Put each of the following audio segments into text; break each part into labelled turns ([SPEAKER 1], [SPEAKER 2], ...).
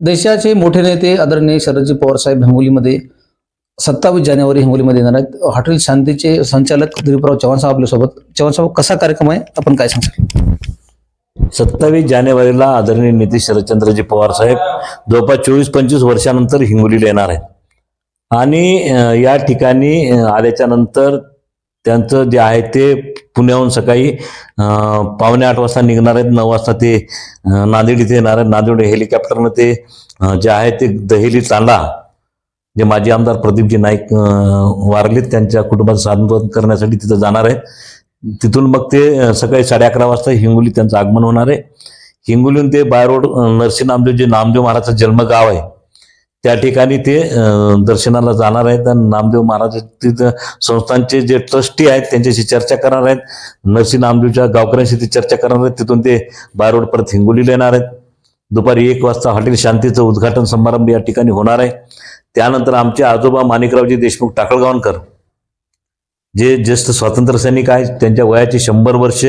[SPEAKER 1] देशाचे मोठे नेते आदरणीय शरदजी पवार साहेब हिंगोलीमध्ये सत्तावीस जानेवारी हिंगोलीमध्ये येणार आहेत. हॉटेल शांतीचे संचालक दिलीपराव चव्हाण साहेब आपल्यासोबत. चव्हाण साहेब कसा कार्यक्रम आहे? आपण काय सांगता
[SPEAKER 2] सत्तावीस जानेवारीला आदरणीय नेते शरदचंद्रजी पवार साहेब जवळपास चोवीस पंचवीस वर्षानंतर हिंगोलीला येणार आहेत. आणि या ठिकाणी आल्याच्यानंतर त्यांचं जे आहे ते पुण्याहून सकाळी पावणे आठ वाजता निघणार आहेत. नऊ वाजता ते नांदेड इथे येणार आहेत. नांदेड हेलिकॉप्टरनं ते जे आहे ते दहेली तांडा जे माजी आमदार प्रदीपजी नाईक वारलेत त्यांच्या कुटुंबाचं सांत्वन करण्यासाठी तिथं जाणार आहे तिथून मग ते सकाळी साडे अकरा वाजता हिंगोली त्यांचं आगमन होणार आहे. हिंगोलीहून ते बाय रोड नरसी नरसिंह नामदेव जे नामदेव महाराजचं जन्मगाव आहे त्या ठिकाणी ते दर्शनाला जाणार आहेत आणि नामदेव महाराज तिथं संस्थांचे जे ट्रस्टी आहेत त्यांच्याशी चर्चा करणार आहेत. नरसिंह नामदेवच्या गावकऱ्यांशी ते चर्चा करणार आहेत. तिथून ते बाय रोड परत हिंगोलीला येणार आहेत. दुपारी एक वाजता हॉटेल शांतीचं उद्घाटन समारंभ या ठिकाणी होणार आहे. त्यानंतर आमचे आजोबा माणिकरावजी देशमुख टाकळगावकर जे ज्येष्ठ स्वातंत्र्य सैनिक आहेत त्यांच्या वयाचे शंभर वर्ष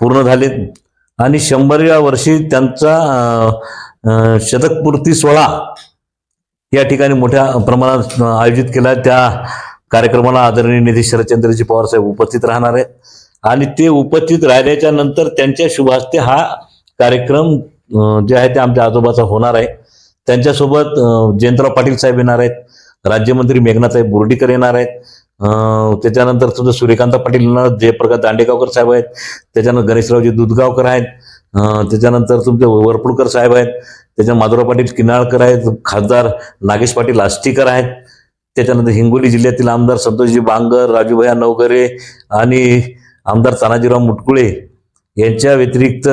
[SPEAKER 2] पूर्ण झालेत. आणि शंभरव्या वर्षी त्यांचा शतकपूर्ती सोहळा या ठिकाणी मोठ्या प्रमाणात आयोजित केला. त्या कार्यक्रमाला आदरणीय निधी शरदचंद्रजी पवार साहेब उपस्थित राहणार आहेत. आणि ते उपस्थित राहिल्याच्या नंतर त्यांच्या शुभास्ते हा कार्यक्रम जे आहे ते आमच्या आजोबाचा होणार आहे. त्यांच्यासोबत जयंतराव पाटील साहेब येणार आहेत. राज्यमंत्री मेघनाथसाहेब बोर्डीकर येणार आहेत. त्याच्यानंतर सुद्धा सूर्यकांत पाटील येणार जयप्रकाश दांडेगावकर साहेब आहेत. त्याच्यानंतर गणेशरावजी दुधगावकर आहेत. त्याच्यानंतर तुमचे वरपुडकर साहेब आहेत त्याच्या माधुराव पाटील किनाळकर आहेत खासदार नागेश पाटील आष्टीकर आहेत त्याच्यानंतर हिंगोली जिल्ह्यातील आमदार संतोषजी बांगर राजूभया नवगरे आणि आमदार तानाजीराव मुटकुळे यांच्या व्यतिरिक्त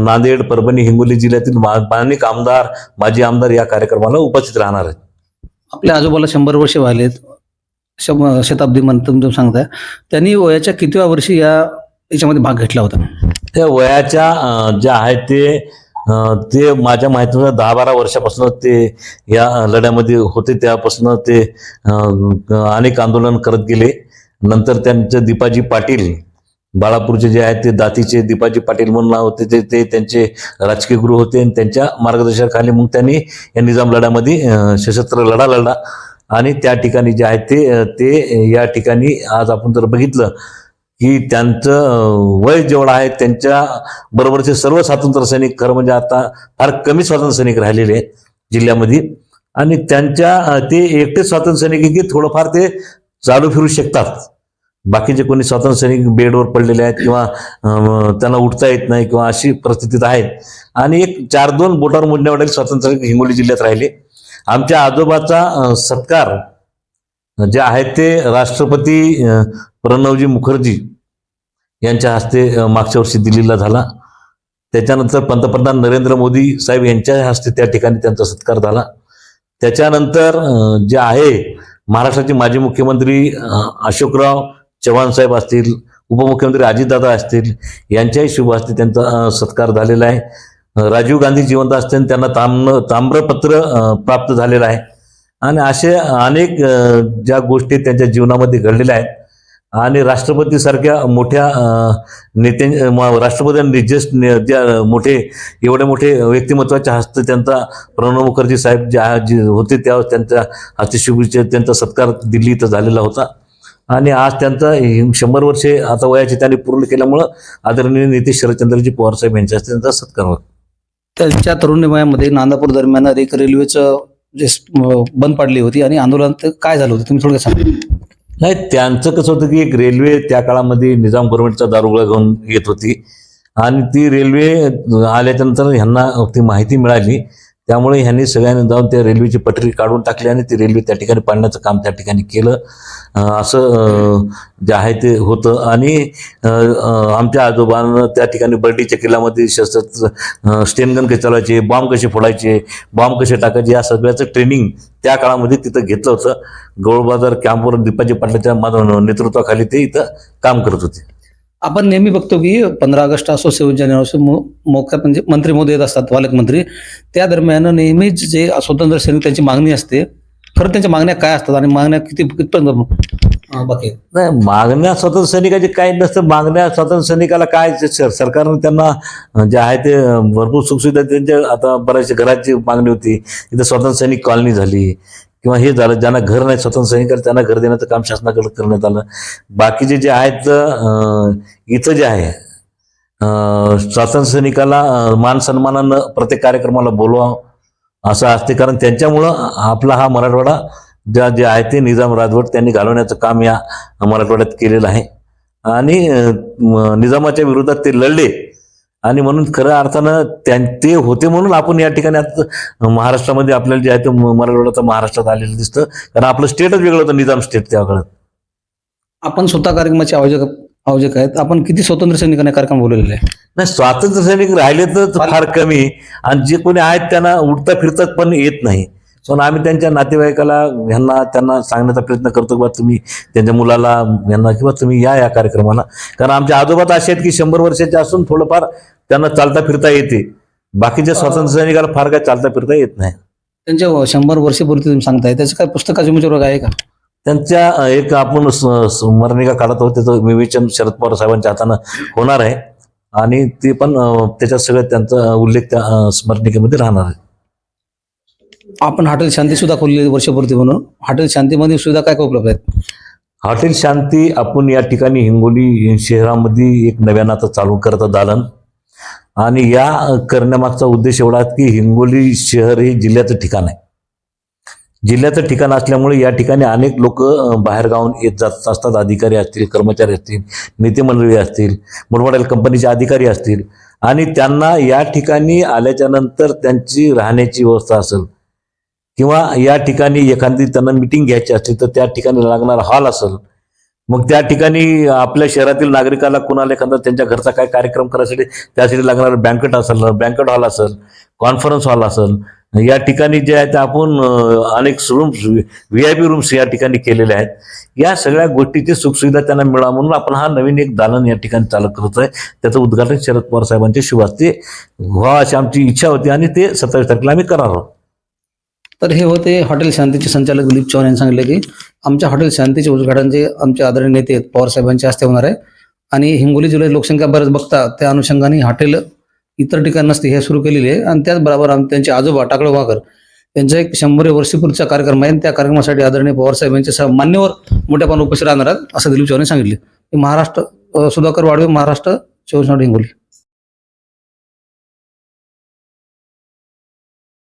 [SPEAKER 2] नांदेड परभणी हिंगोली जिल्ह्यातील मा- अनेक आमदार माजी आमदार या कार्यक्रमाला उपस्थित राहणार आहेत.
[SPEAKER 1] आपल्या आजोबाला शंभर वर्ष व्हायलेत शताब्दी म्हणून तुम्ही सांगताय. त्यांनी वयाच्या कितव्या वर्षी या याच्यामध्ये भाग घेतला होता.
[SPEAKER 2] त्या वयाच्या अं, ज्या आहेत ते अं, ते माझ्या माहितीनुसार दहा बारा वर्षापासून ते या लढ्यामध्ये होते. त्यापासून ते अं, अनेक आंदोलन करत गेले. नंतर त्यांचं दीपाजी पाटील बाळापूरचे जे आहेत ते दातीचे दीपाजी पाटील म्हणून नाव होते. ते ते त्यांचे राजकीय गुरु होते आणि त्यांच्या मार्गदर्शनाखाली मग त्यांनी या निजाम लढ्यामध्ये अं, सशस्त्र लढा लढला. आणि त्या ठिकाणी जे आहेत ते अं, ते या ठिकाणी आज आपण जर बघितलं की त्यांचं वय जेवढं आहे त्यांच्या बरोबरचे सर्व स्वातंत्र्य सैनिक खरं म्हणजे आता फार कमी स्वातंत्र्य सैनिक राहिलेले आहेत जिल्ह्यामध्ये. आणि त्यांच्या ते एकटेच स्वातंत्र्य सैनिक आहे की थोडंफार ते चालू फिरू शकतात. बाकीचे कोणी स्वातंत्र्य सैनिक बेडवर पडलेले आहेत किंवा त्यांना उठता येत नाही किंवा अशी परिस्थितीत आहेत. आणि एक चार दोन बोटावर मोडण्यावरील स्वातंत्र्य सैनिक हिंगोली जिल्ह्यात राहिले. आमच्या आजोबाचा सत्कार जे आहेत ते राष्ट्रपती प्रणवजी मुखर्जी यांच्या हस्ते मागच्या वर्षी दिल्लीला झाला. त्याच्यानंतर पंतप्रधान नरेंद्र मोदी साहेब यांच्या हस्ते त्या ठिकाणी त्यांचा सत्कार झाला. त्याच्यानंतर जे आहे महाराष्ट्राचे माजी मुख्यमंत्री अशोकराव चव्हाण साहेब असतील उपमुख्यमंत्री अजितदादा असतील यांच्याही शुभ हस्ते त्यांचा सत्कार झालेला आहे. राजीव गांधी जिवंत असताना त्यांना ताम्र ताम्रपत्र प्राप्त झालेलं आहे. आणि असे अनेक ज्या गोष्टी त्यांच्या जीवनामध्ये घडलेल्या आहेत आणि राष्ट्रपतीसारख्या मोठ्या नेत्यां राष्ट्रपतींनी ज्येष्ठ ने- ज्या मोठे एवढे मोठे व्यक्तिमत्वाच्या हस्ते त्यांचा प्रणव मुखर्जी साहेब ज्या जे होते त्यावेळेस त्यांच्या हस्ते शुभेच्छा त्यांचा सत्कार दिल्ली इथं झालेला होता. आणि आज त्यांचा शंभर वर्षे आता वयाचे त्यांनी पूर्ण केल्यामुळं आदरणीय नितीश शरदचंद्रजी पवार साहेब यांच्या हस्ते त्यांचा सत्कार होता.
[SPEAKER 1] त्यांच्या तरुण वयामध्ये नांदापूर दरम्यान एक रेल्वेचं जे बंद पडली होती आणि आंदोलन काय झालं होतं? तुम्ही थोडं सांगा.
[SPEAKER 2] नाही त्यांचं कसं होतं की एक रेल्वे त्या काळामध्ये निजाम गव्हर्नमेंटचा दारुगोळा घेऊन येत होती. आणि ती रेल्वे आल्याच्यानंतर ह्यांना ती माहिती मिळाली. त्यामुळे ह्यांनी सगळ्यांनी जाऊन त्या रेल्वेची पटरी काढून टाकली आणि ती रेल्वे त्या ठिकाणी पाडण्याचं काम त्या ठिकाणी केलं. असं जे आहे ते होतं. आणि आमच्या आजोबांना त्या ठिकाणी बर्डीच्या किल्ल्यामध्ये शस्त्र स्टेनगन कसे चालवायचे बॉम्ब कसे फोडायचे बॉम्ब कसे टाकायचे या सगळ्याचं ट्रेनिंग त्या काळामध्ये तिथं घेतलं होतं. गौळबाजार कॅम्पवर दीपाजी पाटलाच्या माझ्या नेतृत्वाखाली ते इथं काम करत होते.
[SPEAKER 1] आपण नेहमी बघतो की पंधरा ऑगस्ट असो सव्वीस जानेवारी असो मो- मोक्यात म्हणजे मंत्री मोदी येत असतात पालकमंत्री. त्या दरम्यान नेहमीच जे स्वतंत्र सैनिक त्यांची मागणी असते. खरं त्यांच्या मागण्या काय असतात आणि मागण्या किती कितपर्यंत बाकी.
[SPEAKER 2] नाही मागण्या स्वतंत्र सैनिकाचे काही नसतं. मागण्या स्वतंत्र सैनिकाला काय सर- सरकारनं त्यांना जे आहे ते भरपूर सुखसुविधा त्यांच्या आता बऱ्याचशा घराची मागणी होती. इथं स्वतंत्र सैनिक कॉलनी झाली. किंवा हे झालं ज्यांना घर नाही स्वतंत्र सैनिकाला त्यांना घर देण्याचं काम शासनाकडे करण्यात आलं. बाकीचे जे आहेत इथं जे आहे स्वातंत्र्य सैनिकाला मान सन्मानानं प्रत्येक कार्यक्रमाला बोलवा असं असते. कारण त्यांच्यामुळं आपला हा मराठवाडा ज्या जे आहे ते निजाम राजवट त्यांनी घालवण्याचं काम या मराठवाड्यात केलेलं आहे. आणि निजामाच्या विरोधात ते लढले. आणि म्हणून खऱ्या अर्थानं त्यां ते होते म्हणून आपण या ठिकाणी आता महाराष्ट्रामध्ये आपल्याला जे आहे ते मराठवाड्याचं महाराष्ट्रात आलेलं दिसतं. कारण आपलं स्टेटच वेगळं होतं निजाम स्टेट त्या काळात.
[SPEAKER 1] आपण स्वतः कार्यक्रमाचे आयोजक आयोजक आहेत. आपण किती स्वतंत्र सैनिकांना कार्यक्रम बोलवलेले आहे?
[SPEAKER 2] नाही स्वातंत्र्य सैनिक राहिले तर फार कमी. आणि जे कोणी आहेत त्यांना उठता फिरतात पण येत नाही. पण आम्ही त्यांच्या नातेवाईकाला ह्यांना त्यांना सांगण्याचा प्रयत्न करतो बा तुम्ही त्यांच्या मुलाला यांना किंवा तुम्ही या या कार्यक्रमाला. कारण आमच्या आजोबात असे आहेत की शंभर वर्षाचे असून थोडंफार त्यांना चालता फिरता येते. बाकीच्या स्वातंत्र्य सैनिकाला फार काय चालता फिरता येत नाही.
[SPEAKER 1] त्यांच्या शंभर वर्षपूर्ती तुम्ही सांगताय त्याचं काय पुस्तकाचे उमेदवार आहे का?
[SPEAKER 2] त्यांच्या एक आपण स्मरणिका काढत आहोत त्याचं विवेचन शरद पवार साहेबांच्या हातानं होणार आहे. आणि ते पण त्याच्यात सगळं त्यांचा उल्लेख त्या स्मरणिकेमध्ये राहणार आहे.
[SPEAKER 1] आपण हॉटेल शांती सुद्धा खोलली वर्षपूर्ती म्हणून. हॉटेल शांतीमध्ये सुविधा काय काय उपलब्ध आहेत?
[SPEAKER 2] हॉटेल शांती आपण या ठिकाणी हिंगोली शहरामध्ये एक नव्यानं आता चालू करत दालन आणि या करण्यामागचा उद्देश एवढा की हिंगोली शहर हे जिल्ह्याचं ठिकाण आहे. जिल्ह्याचं ठिकाण असल्यामुळे या ठिकाणी अनेक लोक बाहेरगावून येत जात असतात. अधिकारी असतील कर्मचारी असतील नेते मंडळी असतील मोठमोठ्या कंपनीचे अधिकारी असतील. आणि त्यांना या ठिकाणी आल्याच्यानंतर त्यांची राहण्याची व्यवस्था असेल किंवा या ठिकाणी एखादी त्यांना मिटिंग घ्यायची असेल तर त्या ठिकाणी लागणारा हॉल असेल मग त्या ठिकाणी आपल्या शहरातील नागरिकाला कुणाला एखादा त्यांच्या घरचा काय कार्यक्रम करायसाठी त्यासाठी लागणारं बँकेट असेल बँकेट हॉल असेल कॉन्फरन्स हॉल असेल या ठिकाणी जे आहे ते आपण अनेक rooms V I P rooms या ठिकाणी केलेले आहेत. या सगळ्या गोष्टीची सुखसुविधा त्यांना मिळावा म्हणून आपण हा नवीन एक दालन या ठिकाणी चालू करत आहे. त्याचं उद्घाटन शरद पवार साहेबांच्या शुभास्ते व्हा अशी आमची इच्छा होती आणि ते सत्तावीस तारखेला आम्ही करणार आहोत.
[SPEAKER 1] तर हे होते हॉटेल शांतीचे संचालक दिलीप चव्हाण यांनी सांगितले की आमच्या हॉटेल शांतीचे उद्घाटन जे आमचे आदरणीय नेते आहेत पवार साहेबांच्या हस्ते होणार आहे. आणि हिंगोली जिल्ह्यात लोकसंख्या बरंच बघता त्या अनुषंगाने हॉटेल इतर ठिकाणी नसते हे सुरू केलेले आहे. आणि त्याचबरोबर आम त्यांचे आजोबा टाकळे वाकर त्यांचा एक शंभर वर्षीपूर्वीचा कार्यक्रम आहे. आणि त्या कार्यक्रमासाठी आदरणीय पवार साहेब यांचे मान्यवर मोठ्या प्रमाणात उपस्थित राहणार आहेत असं दिलीप चव्हाण सांगितले. महाराष्ट्र सुधाकर वाडवे महाराष्ट्र चोवीस हिंगोली.